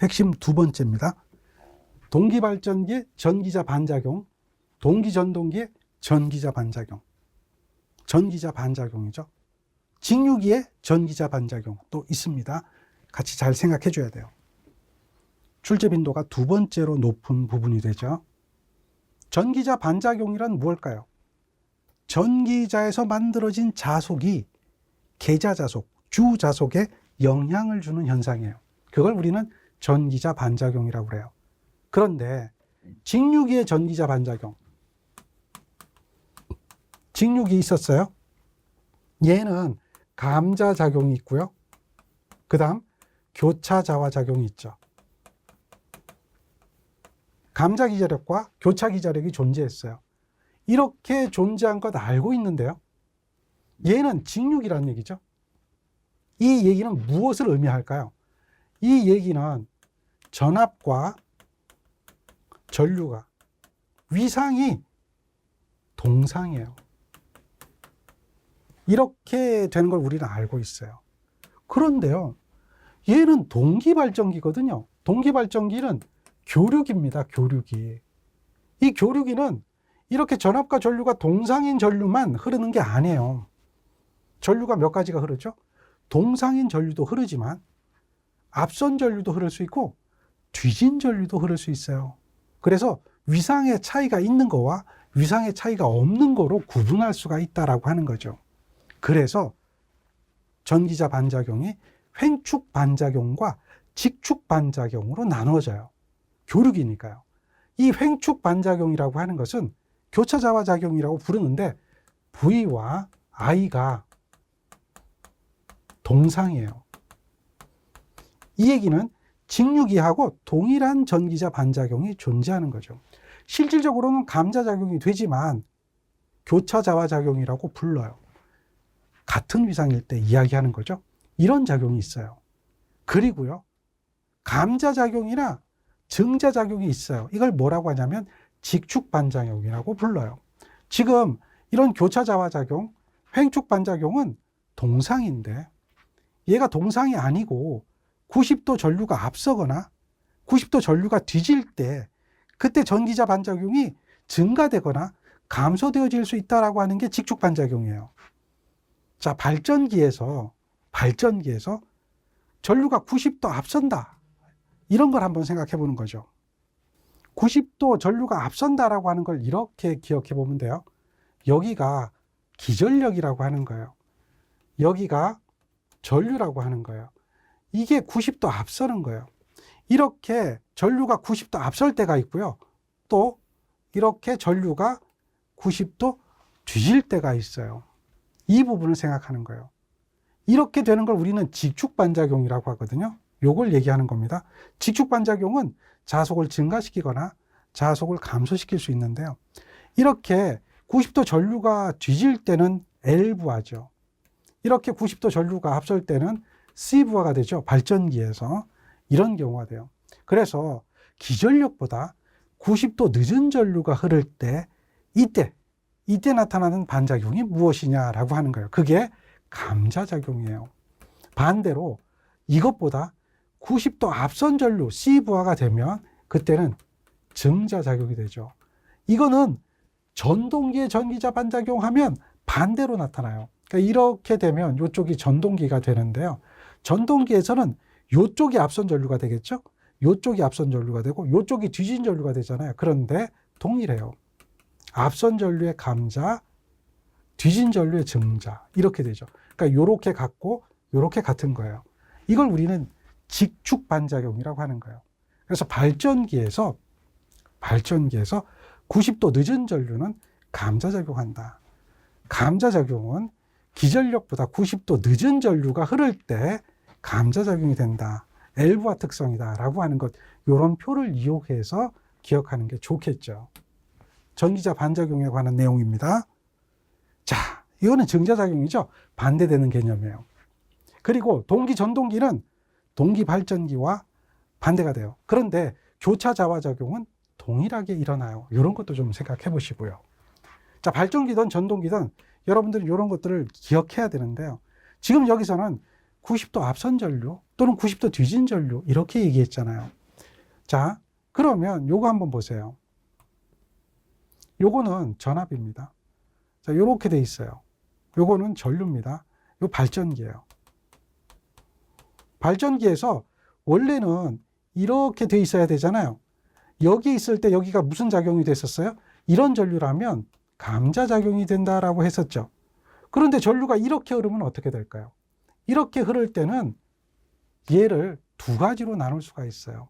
핵심 두 번째입니다. 동기발전기의 전기자 반작용, 동기전동기의 전기자 반작용. 전기자 반작용이죠. 직류기의 전기자 반작용 또 있습니다. 같이 잘 생각해 줘야 돼요. 출제 빈도가 두 번째로 높은 부분이 되죠. 전기자 반작용이란 무엇일까요? 전기자에서 만들어진 자속이 계자자속, 주 자속에 영향을 주는 현상이에요. 그걸 우리는 전기자 반작용이라고 그래요. 그런데 직류기의 전기자 반작용. 직류기 있었어요. 얘는 감자 작용이 있고요. 그 다음 교차 자화 작용이 있죠. 감자 기자력과 교차 기자력이 존재했어요. 이렇게 존재한 것 알고 있는데요. 얘는 직육이라는 얘기죠. 이 얘기는 무엇을 의미할까요? 이 얘기는 전압과 전류가 위상이 동상이에요. 이렇게 되는 걸 우리는 알고 있어요. 그런데요, 얘는 동기 발전기거든요. 동기 발전기는 교류기입니다. 교류기. 이 교류기는 이렇게 전압과 전류가 동상인 전류만 흐르는 게 아니에요. 전류가 몇 가지가 흐르죠? 동상인 전류도 흐르지만 앞선 전류도 흐를 수 있고 뒤진 전류도 흐를 수 있어요. 그래서 위상의 차이가 있는 거와 위상의 차이가 없는 거로 구분할 수가 있다라고 하는 거죠. 그래서 전기자 반작용이 횡축 반작용과 직축 반작용으로 나누어져요. 교류기니까요. 이 횡축 반작용이라고 하는 것은 교차 자화 작용이라고 부르는데 V와 I가 동상이에요. 이 얘기는 직류기하고 동일한 전기자 반작용이 존재하는 거죠. 실질적으로는 감자작용이 되지만 교차자화 작용이라고 불러요. 같은 위상일 때 이야기하는 거죠. 이런 작용이 있어요. 그리고요, 감자작용이나 증자작용이 있어요. 이걸 뭐라고 하냐면 직축반작용이라고 불러요. 지금 이런 교차자화작용, 횡축반작용은 동상인데 얘가 동상이 아니고 90도 전류가 앞서거나 90도 전류가 뒤질 때 그때 전기자 반작용이 증가되거나 감소되어질 수 있다라고 하는 게 직축 반작용이에요. 자, 발전기에서 발전기에서 전류가 90도 앞선다. 이런 걸 한번 생각해 보는 거죠. 90도 전류가 앞선다라고 하는 걸 이렇게 기억해 보면 돼요. 여기가 기전력이라고 하는 거예요. 여기가 전류라고 하는 거예요. 이게 90도 앞서는 거예요. 이렇게 전류가 90도 앞설 때가 있고요. 또 이렇게 전류가 90도 뒤질 때가 있어요. 이 부분을 생각하는 거예요. 이렇게 되는 걸 우리는 직축 반작용이라고 하거든요. 요걸 얘기하는 겁니다. 직축 반작용은 자속을 증가시키거나 자속을 감소시킬 수 있는데요. 이렇게 90도 전류가 뒤질 때는 L부하죠. 이렇게 90도 전류가 앞설 때는 C부하가 되죠. 발전기에서. 이런 경우가 돼요. 그래서 기전력보다 90도 늦은 전류가 흐를 때 이때 이때 나타나는 반작용이 무엇이냐라고 하는 거예요. 그게 감자작용이에요. 반대로 이것보다 90도 앞선 전류 C부하가 되면 그때는 증자 작용이 되죠. 이거는 전동기의 전기자 반작용하면 반대로 나타나요. 그러니까 이렇게 되면 이쪽이 전동기가 되는데요. 전동기에서는 이쪽이 앞선 전류가 되겠죠? 이쪽이 앞선 전류가 되고 이쪽이 뒤진 전류가 되잖아요. 그런데 동일해요. 앞선 전류의 감자, 뒤진 전류의 증자 이렇게 되죠. 그러니까 이렇게 같고 이렇게 같은 거예요. 이걸 우리는 직축 반작용이라고 하는 거예요. 그래서 발전기에서 발전기에서 90도 늦은 전류는 감자작용한다. 감자작용은 기전력보다 90도 늦은 전류가 흐를 때 감자작용이 된다. 엘부화 특성이다라고 하는 것, 이런 표를 이용해서 기억하는 게 좋겠죠. 전기자 반작용에 관한 내용입니다. 자, 이거는 증자작용이죠. 반대되는 개념이에요. 그리고 동기 전동기는 동기 발전기와 반대가 돼요. 그런데 교차 자화 작용은 동일하게 일어나요. 이런 것도 좀 생각해 보시고요. 자, 발전기든 전동기든 여러분들이 이런 것들을 기억해야 되는데요. 지금 여기서는 90도 앞선 전류 또는 90도 뒤진 전류 이렇게 얘기했잖아요. 자, 그러면 요거 한번 보세요. 요거는 전압입니다. 자, 요렇게 돼 있어요. 요거는 전류입니다. 요 발전기예요. 발전기에서 원래는 이렇게 돼 있어야 되잖아요. 여기 있을 때 여기가 무슨 작용이 됐었어요? 이런 전류라면 감자 작용이 된다라고 했었죠. 그런데 전류가 이렇게 흐르면 어떻게 될까요? 이렇게 흐를 때는 얘를 두 가지로 나눌 수가 있어요.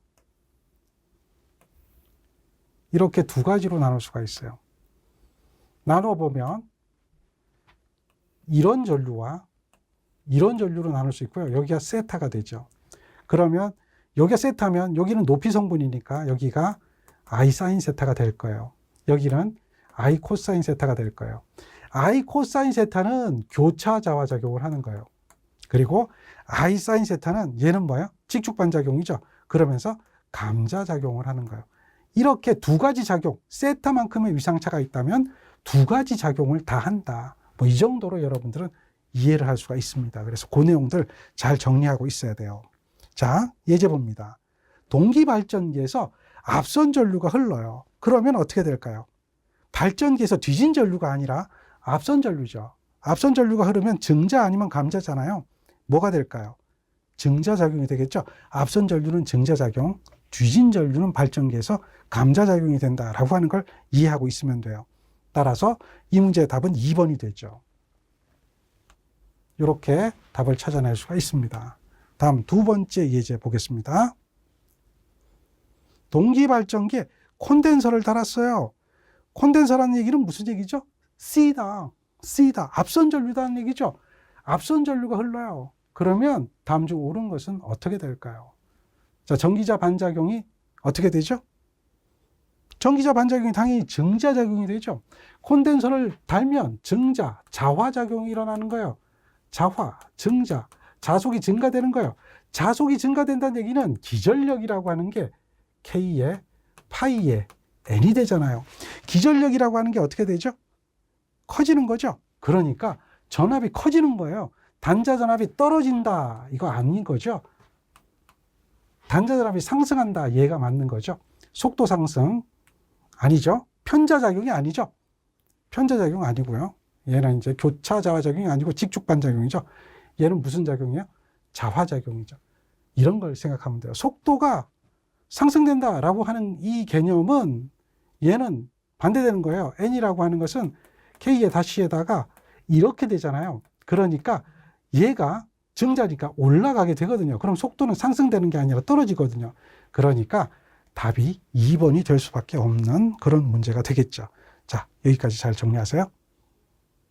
이렇게 두 가지로 나눌 수가 있어요. 나눠 보면 이런 전류와 이런 전류로 나눌 수 있고요. 여기가 세타가 되죠. 그러면 여기가 세타면 여기는 높이 성분이니까 여기가 I 사인 세타가 될 거예요. 여기는 I 코사인 세타가 될 거예요. I 코사인 세타는 교차 자화 작용을 하는 거예요. 그리고 I 사인 세타는 얘는 뭐예요? 직축 반 작용이죠. 그러면서 감자 작용을 하는 거예요. 이렇게 두 가지 작용, 세타만큼의 위상차가 있다면 두 가지 작용을 다 한다. 뭐 이 정도로 여러분들은 이해를 할 수가 있습니다. 그래서 그 내용들 잘 정리하고 있어야 돼요. 자, 예제 봅니다. 동기 발전기에서 앞선 전류가 흘러요. 그러면 어떻게 될까요? 발전기에서 뒤진 전류가 아니라 앞선 전류죠. 앞선 전류가 흐르면 증자 아니면 감자잖아요. 뭐가 될까요? 증자작용이 되겠죠. 앞선 전류는 증자작용, 뒤진 전류는 발전기에서 감자작용이 된다라고 하는 걸 이해하고 있으면 돼요. 따라서 이 문제의 답은 2번이 되죠. 이렇게 답을 찾아낼 수가 있습니다. 다음 두 번째 예제 보겠습니다. 동기 발전기에 콘덴서를 달았어요. 콘덴서라는 얘기는 무슨 얘기죠? C다. C다. 앞선 전류다는 얘기죠. 앞선 전류가 흘러요. 그러면 다음 중 옳은 것은 어떻게 될까요? 자, 전기자 반작용이 어떻게 되죠? 전기자 반작용이 당연히 증자작용이 되죠. 콘덴서를 달면 증자, 자화작용이 일어나는 거예요. 자화, 증자, 자속이 증가되는 거예요. 자속이 증가된다는 얘기는 기전력이라고 하는 게 K에 파이에 N이 되잖아요. 기전력이라고 하는 게 어떻게 되죠? 커지는 거죠. 그러니까 전압이 커지는 거예요. 단자 전압이 떨어진다. 이거 아닌 거죠. 단자 전압이 상승한다. 얘가 맞는 거죠. 속도 상승 아니죠. 편자 작용이 아니죠. 편자 작용 아니고요. 얘는 이제 교차 자화 작용이 아니고 직축 반 작용이죠. 얘는 무슨 작용이에요? 자화 작용이죠. 이런 걸 생각하면 돼요. 속도가 상승된다라고 하는 이 개념은 얘는 반대되는 거예요. n이라고 하는 것은 k의 다시에다가 이렇게 되잖아요. 그러니까 얘가 증자니까 올라가게 되거든요. 그럼 속도는 상승되는 게 아니라 떨어지거든요. 그러니까 답이 2번이 될 수밖에 없는 그런 문제가 되겠죠. 자, 여기까지 잘 정리하세요.